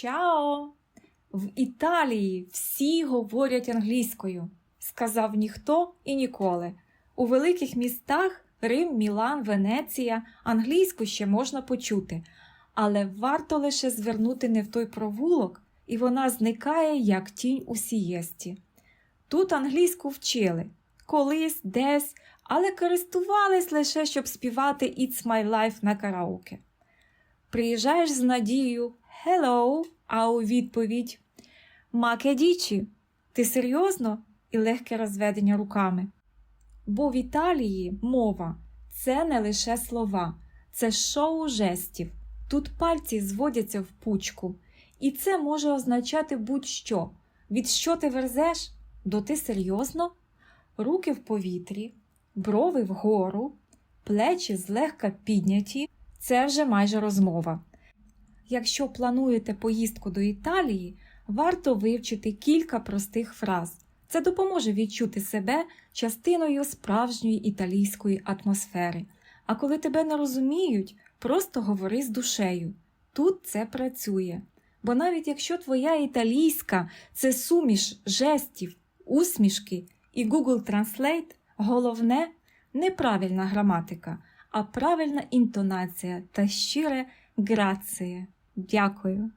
Чао! В Італії всі говорять англійською, сказав ніхто і ніколи. У великих містах Рим, Мілан, Венеція англійську ще можна почути, але варто лише звернути не в той провулок, і вона зникає, як тінь у сієсті. Тут англійську вчили колись, десь, але користувались лише, щоб співати It's My Life на караоке. Приїжджаєш з надією Hello, а у відповідь Маке дічі, ти серйозно? і легке розведення руками. Бо в Італії мова це не лише слова, це шоу жестів. Тут пальці зводяться в пучку, і це може означати будь-що. Від що ти верзеш? До ти серйозно? Руки в повітрі, брови вгору, плечі злегка підняті це вже майже розмова. Якщо плануєте поїздку до Італії, варто вивчити кілька простих фраз. Це допоможе відчути себе частиною справжньої італійської атмосфери. А коли тебе не розуміють, просто говори з душею. Тут це працює. Бо навіть якщо твоя італійська це суміш жестів, усмішки і Google Translate, головне неправильна граматика, а правильна інтонація та щире граціє. Дякую.